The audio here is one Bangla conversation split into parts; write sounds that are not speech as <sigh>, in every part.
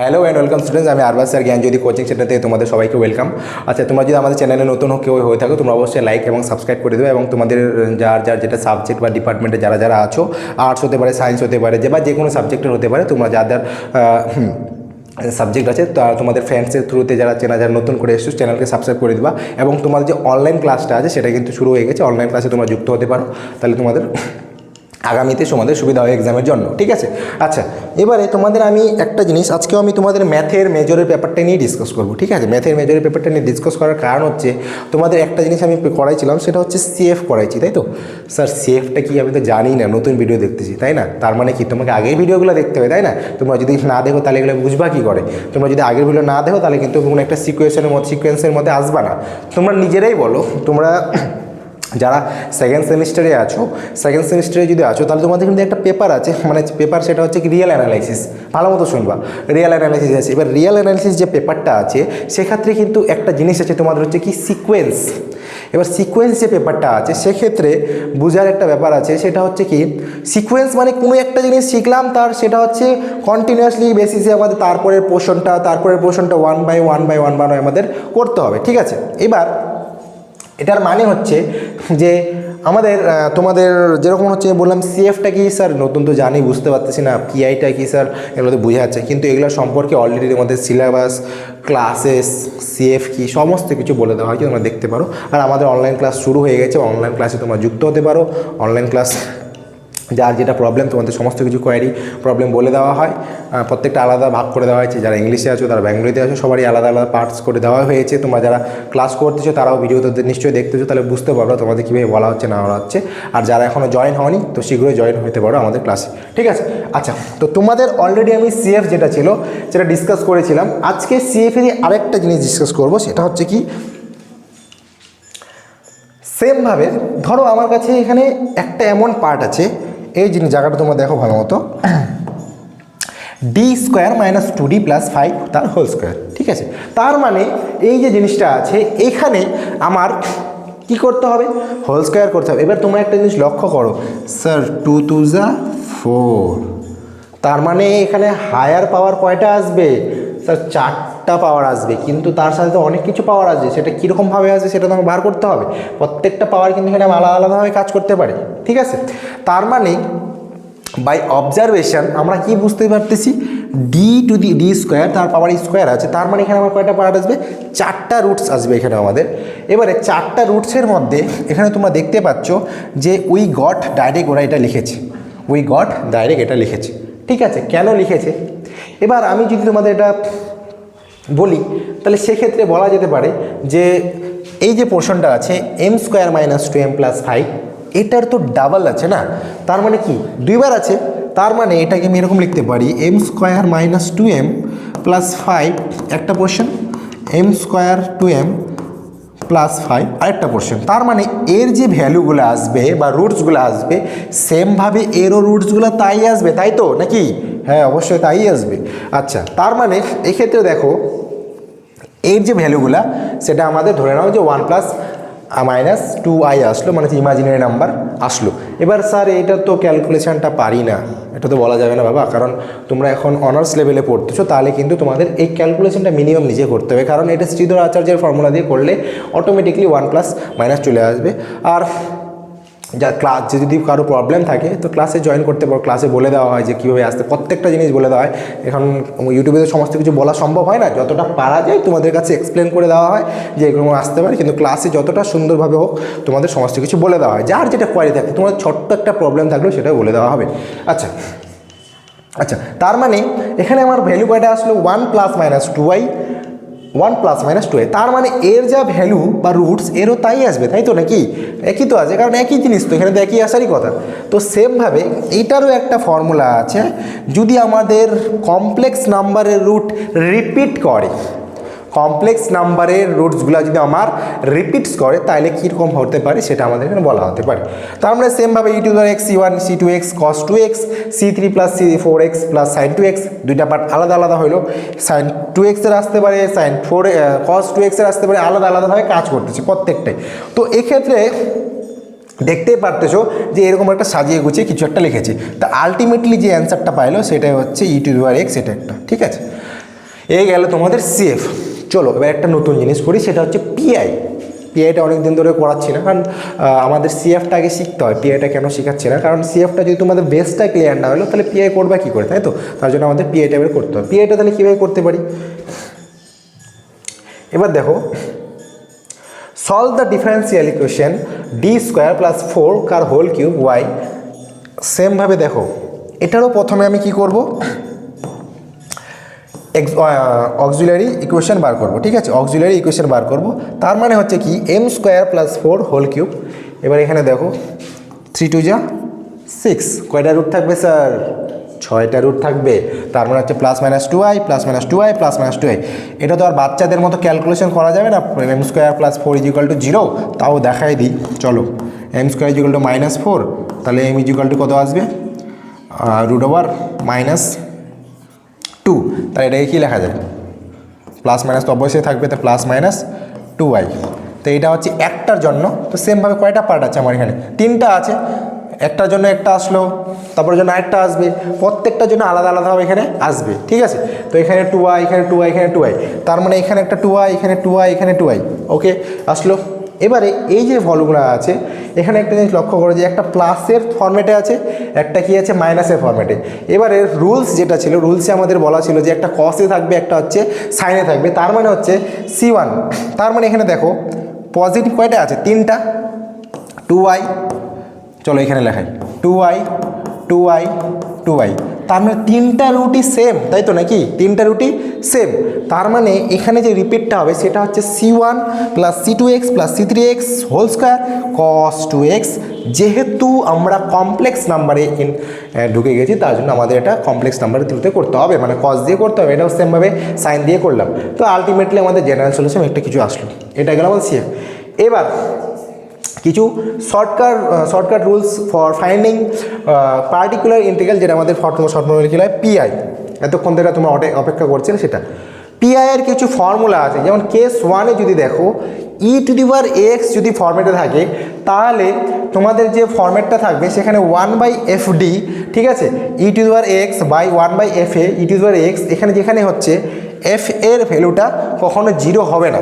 হ্যালো অ্যান্ড ওয়েলকাম স্টুডেন্টস আমি Arbas sir, Gyanjyoti coaching centre থেকে তোমাদের সবাইকে ওয়েলকাম আচ্ছা তোমরা যদি আমাদের চ্যানেলে নতুন কেউ হয়ে থাকো, তোমরা অবশ্যই লাইক এবং সাবস্ক্রাইব করে দেবে এবং তোমাদের যার যার যেটা সাবজেক্ট বা ডিপার্টমেন্টে যারা যারা আছো আর্টস হতে পারে সায়েন্স হতে পারে, যে বা যে কোনো সাবজেক্টের হতে পারে, তোমরা যাদের সাবজেক্ট আছে, তা তোমাদের ফ্রেন্ডসের থ্রুতে যারা চেনা যারা নতুন করে এসছো চ্যানেলকে সাবস্ক্রাইব করে দিবা। এবং তোমাদের যে অনলাইন ক্লাসটা আছে, সেটা কিন্তু শুরু হয়ে গেছে। অনলাইন ক্লাসে তোমরা যুক্ত হতে পারো। তাহলে তোমাদের আগামীতে তোমাদের সুবিধা হয় এক্সামের জন্য, ঠিক আছে? আচ্ছা এবারে তোমাদের আমি একটা জিনিস, আজকেও আমি তোমাদের ম্যাথের মেজরের ব্যাপারটা নিয়ে ডিসকাস করব, ঠিক আছে? ম্যাথের মেজরের ব্যাপারটা নিয়ে ডিসকাস করার কারণ হচ্ছে, তোমাদের একটা জিনিস আমি করাইছিলাম, সেটা হচ্ছে সিএফ করাইছি, তাই তো? স্যার সিএফটা কি আমি তো জানি না, নতুন ভিডিও দেখতেছি, তাই না? তার মানে কি, তোমাকে আগের ভিডিওগুলো দেখতে হবে, তাই না? তোমরা যদি না দেখো, তাহলে এগুলো বুঝবা কী করে? তোমরা যদি আগের ভিডিও না দেখো, তাহলে কিন্তু কোনো একটা সিকুয়েশনের মধ্যে সিকোয়েন্সের মধ্যে আসবা না। তোমরা নিজেরাই বলো, তোমরা যারা সেকেন্ড সেমিস্টারে আছো সেকেন্ড সেমিস্টারে যদি আছো, তাহলে তোমাদের কিন্তু একটা পেপার আছে মানে পেপার সেটা হচ্ছে কি রিয়েল অ্যানালাইসিস ভালো মতো শুনবা। রিয়েল অ্যানালাইসিস আছে। এবার রিয়েল অ্যানালাইসিস যে পেপারটা আছে, সেক্ষেত্রে কিন্তু একটা জিনিস আছে তোমাদের হচ্ছে কি সিকোয়েন্স এবার সিকোয়েন্স যে পেপারটা আছে, সেক্ষেত্রে বোঝার একটা ব্যাপার আছে, সেটা হচ্ছে কি সিকোয়েন্স মানে কোনো একটা জিনিস শিখলাম, তার সেটা হচ্ছে কন্টিনিউয়াসলি বেসিসে আমাদের তারপরের পোর্শনটা তারপরের পোর্শনটা one by one by one by আমাদের করতে হবে, ঠিক আছে? এবার এটার মানে হচ্ছে যে আমাদের তোমাদের যেরকম হচ্ছে বললাম সিএফটা কি স্যার নতুন তো জানি, বুঝতে পারতেছি না পিআইটা কি স্যার এগুলো তো বোঝা যাচ্ছে। কিন্তু এগুলো সম্পর্কে অলরেডি তোমাদের সিলেবাস ক্লাসেস সিএফ কি, সমস্ত কিছু বলে দেওয়া হয়, তোমরা দেখতে পারো। আর আমাদের অনলাইন ক্লাস শুরু হয়ে গেছে অনলাইন ক্লাসে তোমরা যুক্ত হতে পারো। অনলাইন ক্লাস যার যেটা প্রবলেম তোমাদের সমস্ত কিছু কোয়ারি প্রবলেম বলে দেওয়া হয়। প্রত্যেকটা আলাদা ভাগ করে দেওয়া হয়েছে। যারা ইংলিশে আছো, তারা ব্যাঙ্গলিতে আছো, সবারই আলাদা আলাদা পার্টস করে দেওয়া হয়েছে। তোমরা যারা ক্লাস করতেছো, তারাও ভিডিও তোদের নিশ্চয়ই দেখতেছো, তাহলে বুঝতে পারো তোমাদের কীভাবে বলা হচ্ছে, না বলা হচ্ছে। আর যারা এখনও জয়েন হয়নি তো শীঘ্রই জয়েন হতে পারো আমাদের ক্লাসে ঠিক আছে? আচ্ছা তো তোমাদের অলরেডি আমি সিএফ যেটা ছিল, সেটা ডিসকাস করেছিলাম। আজকে সিএফেরই আরেকটা জিনিস ডিসকাস করব, সেটা হচ্ছে কি সেমভাবে ধরো আমার কাছে এখানে একটা এমন পার্ট আছে এই জিনিস জায়গাটা তোমরা দেখো ভালো মতো। D square minus two D plus five তার হোল স্কোয়ার ঠিক আছে? তার মানে এই যে জিনিসটা আছে, এখানে আমার কি করতে হবে? হোল স্কোয়ার করতে হবে। এবার তোমরা একটা জিনিস লক্ষ্য করো। স্যার টু টু জা ফোর তার মানে এখানে হায়ার পাওয়ার কয়টা আসবে? স্যার চারটা। পাওয়ার আসবে, কিন্তু তার সাথে তো অনেক কিছু পাওয়ার আসবে, সেটা কীরকমভাবে আসবে সেটা তো আমাকে বার করতে হবে। প্রত্যেকটা পাওয়ার কিন্তু এখানে আলাদা আলাদাভাবে কাজ করতে পারে, ঠিক আছে? তার মানে বাই অবজারভেশন আমরা কি বুঝতে পারতেছি? D to the D square তার পাওয়ার স্কোয়ার আছে, তার মানে এখানে আমার কয়টা পার্ট আসবে? চারটা রুটস আসবে এখানে আমাদের। এবারে চারটা রুটসের মধ্যে এখানে তোমরা দেখতে পাচ্ছ যে উই গট ডাইরেক্ট ওরা এটা লিখেছে। উই গট ডাইরেক্ট এটা লিখেছে, ঠিক আছে? কেন লিখেছে? এবার আমি যদি তোমাদের এটা বলি, তাহলে সেক্ষেত্রে বলা যেতে পারে যে এই যে পোর্শনটা আছে M square minus two M plus five এটার তো ডাবল আছে না? তার মানে কি? দুইবার আছে, তার মানে এটাকে আমি এরকম লিখতে পারি M square minus two M plus five একটা portion M square two M plus five আরেকটা পোর্শন তার মানে এর যে ভ্যালুগুলো আসবে বা রুটসগুলো আসবে সেমভাবে এরও রুটসগুলো তাই আসবে, তাই তো? নাকি? হ্যাঁ অবশ্যই তাই আসবে। আচ্ছা তার মানে এক্ষেত্রে দেখো এর যে ভ্যালুগুলা, সেটা আমাদের ধরে নাও যে one plus minus two I আসলো মানে ইমাজিনারি নাম্বার আসলো। এবার স্যার এটা তো ক্যালকুলেশানটা পারি না, এটা তো বলা যাবে না বাবা, কারণ তোমরা এখন অনার্স লেভেলে পড়তেছো, তাহলে কিন্তু তোমাদের এই ক্যালকুলেশানটা মিনিমাম নিজে করতে হবে, কারণ এটা শ্রীধর আচার্যের ফর্মুলা দিয়ে করলে অটোমেটিকলি ওয়ান প্লাস মাইনাস চলে আসবে। আর যা ক্লাস, যদি কারও প্রবলেম থাকে, তো ক্লাসে জয়েন করতে পারো। ক্লাসে বলে দেওয়া হয় যে কীভাবে আসতে, প্রত্যেকটা জিনিস বলে দেওয়া হয়। এখন ইউটিউবে সমস্ত কিছু বলা সম্ভব হয় না। যতটা পারা যায়, তোমাদের কাছে এক্সপ্লেন করে দেওয়া হয় যে এরকম আসতে পারে। কিন্তু ক্লাসে যতটা সুন্দরভাবে হোক, তোমাদের সমস্ত কিছু বলে দেওয়া হয়। যার যেটা কোয়ারি থাকে তোমার ছোট্ট একটা প্রবলেম থাকলেও সেটা বলে দেওয়া হবে। আচ্ছা। আচ্ছা তার মানে এখানে আমার ভ্যালু কয়টা আসলো one plus minus two I one plus minus two তার মানে এর যা ভ্যালু বা রুটস, এরও তাই আসবে, তাই তো নাকি? একই তো আছে, কারণ একই জিনিস তো, এখানে তো একই আসারই কথা। তো সেমভাবে এইটারও একটা ফর্মুলা আছে, যদি আমাদের কমপ্লেক্স নাম্বারের রুট রিপিট করে কমপ্লেক্স নাম্বারের রুটসগুলো যদি আমার রিপিটস করে, তাহলে কীরকম হতে পারে সেটা আমাদের এখানে বলা হতে পারে। তার মানে সেমভাবে E to the X C one C two X cos two X C three plus C four X plus sine two X দুইটা পার্ট আলাদা আলাদা হইল সাইন টু এক্সের আসতে পারে সাইন ফোর কস টু এক্সের আসতে পারে, আলাদা আলাদাভাবে কাজ করতেছে প্রত্যেকটাই। তো এক্ষেত্রে দেখতেই পারতেছো যে এরকম একটা সাজিয়ে গুছিয়ে কিছু একটা লিখেছি। তা আলটিমেটলি যে অ্যান্সারটা পাইলো, সেটাই হচ্ছে ই আর এক্স এটা একটা, ঠিক আছে? এই গেল তোমাদের সিএফ চলো, এবার একটা নতুন জিনিস করি, সেটা হচ্ছে পিআই পিআইটা অনেক দিন ধরে করাচ্ছি না, কারণ আমাদের সিএফটা আগে শিখতে হয় পিআইটা কেন শেখাচ্ছি না? কারণ সিএফটা যদি তোমাদের বেসটা ক্লিয়ার না হলো, তাহলে পিআই করবে কী করে, তাই তো? তার জন্য আমাদের পিআইটা এবার করতে হবে। পিআইটা তাহলে কীভাবে করতে পারি? এবার দেখো solve the differential equation D square plus four car whole cube Y সেমভাবে দেখো, এটারও প্রথমে আমি কি করব? অক্সিলারি ইকুয়েশন বার করব, ঠিক আছে? অক্সিলারি ইকুয়েশন বার করব। তার মানে হচ্ছে কি M square plus four whole cube এবার এখানে দেখো থ্রি টু যা সিক্স কয়টা রুট থাকবে স্যার ছয়টা রুট থাকবে। তার মানে হচ্ছে plus minus two I plus minus two I plus minus two I এটা তো আর বাচ্চাদের মতো ক্যালকুলেশন করা যাবে না। M square plus four is equal to zero তাও দেখাই দিই। চলো M square is equal to minus four তাহলে এম ইজিক্যাল টু কত আসবে? রুট ওভার মাইনাস টু তাহলে এটাকে কী লেখা যায় প্লাস মাইনাস তো অবশ্যই থাকবে, তো প্লাস মাইনাস টু আই তো এটা হচ্ছে একটার জন্য, তো সেমভাবে কয়টা পার্ট আছে আমার এখানে? তিনটা আছে, একটার জন্য একটা আসলো তারপর জন্য আরেকটা আসবে, প্রত্যেকটার জন্য আলাদা আলাদাভাবে এখানে আসবে, ঠিক আছে? তো এখানে টু আই এখানে টু আই এখানে টু আই তার মানে এখানে একটা টু আই এখানে টু আই এখানে টু আই ওকে আসলো। এবারে এই যে ভলগুলো আছে, এখানে একটা জিনিস লক্ষ্য করো যে একটা প্লাসের ফর্মেটে আছে, একটা কি আছে মাইনাসের ফর্মেটে এবারে রুলস যেটা ছিল রুলসে আমাদের বলা ছিল যে একটা কসে থাকবে, একটা হচ্ছে সাইনে থাকবে, তার মানে হচ্ছে সি ওয়ান তার মানে এখানে দেখো পজিটিভ কয়টা আছে? তিনটা। টু আই চলো এখানে লেখাই। Two I two I two I তার মানে তিনটা রুটি সেম তাই তো নাকি? তিনটা রুটি সেম তার মানে এখানে যে রিপিটটা হবে, সেটা হচ্ছে C one plus C two X plus C three X whole square cos two X যেহেতু আমরা কমপ্লেক্স নাম্বারে ঢুকে গেছি, তার জন্য আমাদের এটা কমপ্লেক্স নাম্বারের থ্রুতে করতে হবে। মানে কস দিয়ে করতে হবে, এটাও সেমভাবে সাইন দিয়ে করলাম। তো আলটিমেটলি আমাদের জেনারেল সলিউশন একটা কিছু আসলো। এটা গেল আমাদের সিএফ এবার কিছু shortcut shortcut rules for finding particular integral যেটা আমাদের ফর্মুলা পিআই এতক্ষণ ধরে তোমরা অপেক্ষা করছিলে সেটা। পিআই এর কিছু ফর্মুলা আছে। যেমন কেস ওয়ানে যদি দেখো ই টু ডিভার এক্স যদি ফর্মেটে থাকে, তাহলে তোমাদের যে ফর্মেটটা থাকবে, সেখানে ওয়ান বাই এফ ডি ঠিক আছে? E to the power X by one by F A E to the power X এখানে যেখানে হচ্ছে এফ এর ভ্যালুটা কখনো জিরো হবে না।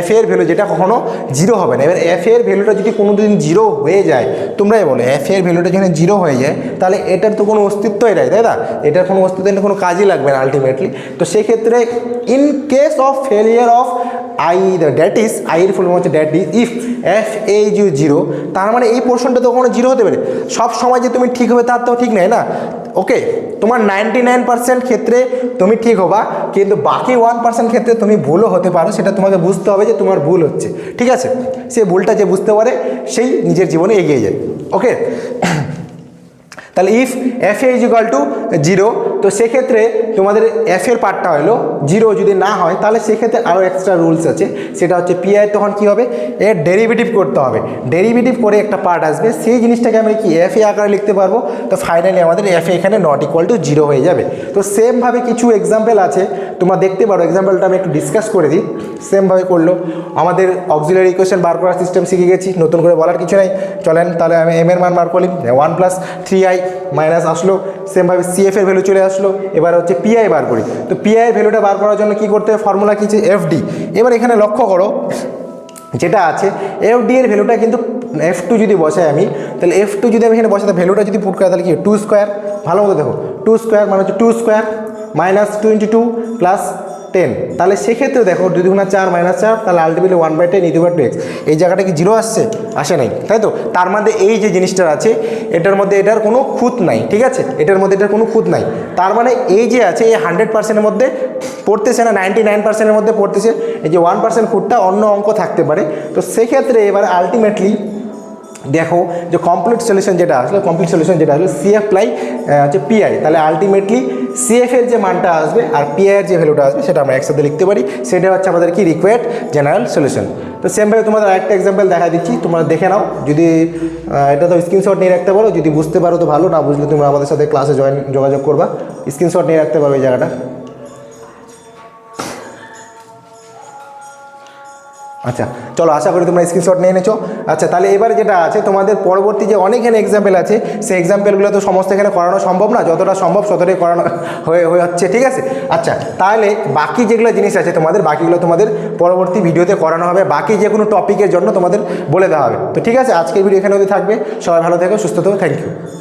এফ এর ভ্যালু যেটা কখনো জিরো হবে না। এবার এফ এর ভ্যালুটা যদি কোনো দিন জিরো হয়ে যায় তোমরাই বলো এফ এর ভ্যালুটা যখন জিরো হয়ে যায় তাহলে এটার তো কোনো অস্তিত্বই নাই তাই না? এটার কোনো অস্তিত্ব নেই, কোনো কাজই লাগবে না আলটিমেটলি তো সেক্ষেত্রে in case of failure of I that is I এর ফুল হচ্ছে that is if F A U zero তার মানে এই পোর্শনটা তো কখনো জিরো হতে পারে। সব সময় যে তুমি ঠিক হবে তার তো ঠিক নেই না? ওকে তোমার নাইনটি নাইন পার্সেন্ট ক্ষেত্রে তুমি ঠিক হবা কিন্তু বাকি ওয়ান পার্সেন্ট ক্ষেত্রে তুমি ভুলও হতে পারো, সেটা তোমাকে বুঝতে হবে যে তোমার ভুল হচ্ছে। ঠিক আছে? সে ভুলটা যে বুঝতে পারে, সেই নিজের জীবনে এগিয়ে যায়। ওকে <coughs> তাহলে if F A is equal to zero তো সেক্ষেত্রে তোমাদের এফ এর পার্টটা হলো জিরো যদি না হয়, তাহলে সেক্ষেত্রে আরও এক্সট্রা রুলস আছে। সেটা হচ্ছে পিআই তখন কী হবে? এর ডেরিভেটিভ করতে হবে। ডেরিভেটিভ করে একটা পার্ট আসবে। সেই জিনিসটাকে আমরা কি এফ এ আকারে লিখতে পারব? তো ফাইনালি আমাদের এফ এখানে নট ইকুয়াল টু জিরো হয়ে যাবে। তো সেমভাবে কিছু এক্সাম্পল আছে। তোমরা দেখতে পারো এক্সাম্পলটা আমি একটু ডিসকাস করে দিই। সেমভাবে করল। আমাদের অক্সিলারি ইকুয়েশন বার করার সিস্টেম শিখে গেছি। নতুন করে বলার কিছু নাই। চলেন, তাহলে আমি এম এর মান বার করলি one plus three i minus আসলো। সেমভাবে সিএফ এর ভ্যালু চলে আসলো। এবার হচ্ছে পিআই বার করি। তো পিআই ভ্যালুটা বার করার জন্য কি করতে হবে? ফর্মুলা কি এফডি এবার এখানে লক্ষ্য করো, যেটা আছে এফডি এর ভ্যালুটা কিন্তু এফ টু যদি বসাই আমি, তাহলে এফ টু যদি আমি এখানে বসাই ভ্যালুটা যদি পুট করে, তাহলে কি টু স্কোয়ার ভালো মতো দেখো। টু স্কোয়ার মানে হচ্ছে two square minus twenty two plus ten তাহলে সেক্ষেত্রে দেখো দুই দুগুণা চার মাইনাস চার, তাহলে ultimately one by ten into by two x এই জায়গাটা কি জিরো আসছে? আসে নাই, তাই তো? তার মধ্যে এই যে জিনিসটা আছে, এটার মধ্যে এটার কোনো খুঁত নাই, ঠিক আছে? এটার মধ্যে এটার কোনো খুঁত নাই। তার মানে এই যে আছে, এই হান্ড্রেড পার্সেন্টের মধ্যে পড়তেছে না নাইনটি নাইন পার্সেন্টের মধ্যে পড়তেছে, এই যে ওয়ান পার্সেন্ট খুঁতটা অন্য অঙ্ক থাকতে পারে। তো সেক্ষেত্রে এবার আলটিমেটলি দেখো যে কমপ্লিট সলিউশন যেটা আসলে কমপ্লিট সলিউশন যেটা আসলে সিএফ প্লাই হচ্ছে পিআই তাহলে আলটিমেটলি সিএফ এর যে মানটা আসবে আর পিআইয়ের যে ভ্যালুটা আসবে, সেটা আমরা একসাথে লিখতে পারি। সেটা হচ্ছে আমাদের কি? রিকোয়ার্ড জেনারেল সলিউশন তো সেমভাবে তোমাদের আরেকটা এক্সাম্পল দেখা দিচ্ছি, তোমরা দেখে নাও। যদি এটা তো স্ক্রিনশট নিয়ে রাখতে পারো, যদি বুঝতে পারো তো ভালো, না বুঝলে তোমরা আমাদের সাথে ক্লাসে জয়েন যোগাযোগ করবা। স্ক্রিনশট নিয়ে রাখতে পারো এই জায়গাটা। আচ্ছা চলো, আশা করি তোমরা স্ক্রিনশট নিয়ে এনেছো আচ্ছা তাহলে এবার যেটা আছে, তোমাদের পরবর্তী যে অনেক এখানে এক্সাম্পল আছে, সেই এক্সাম্পলগুলো তো সমস্ত এখানে করানো সম্ভব না, যতটা সম্ভব ততটাই করানো <laughs> হয়ে হয়ে হচ্ছে, ঠিক আছে? আচ্ছা তাহলে বাকি যেগুলো জিনিস আছে তোমাদের, বাকিগুলো তোমাদের পরবর্তী ভিডিওতে করানো হবে। বাকি যে কোনো টপিকের জন্য তোমাদের বলে দেওয়া হবে। তো ঠিক আছে, আজকের ভিডিও এখানে থাকবে। সবাই ভালো থেকো, সুস্থ থেকো থ্যাংক ইউ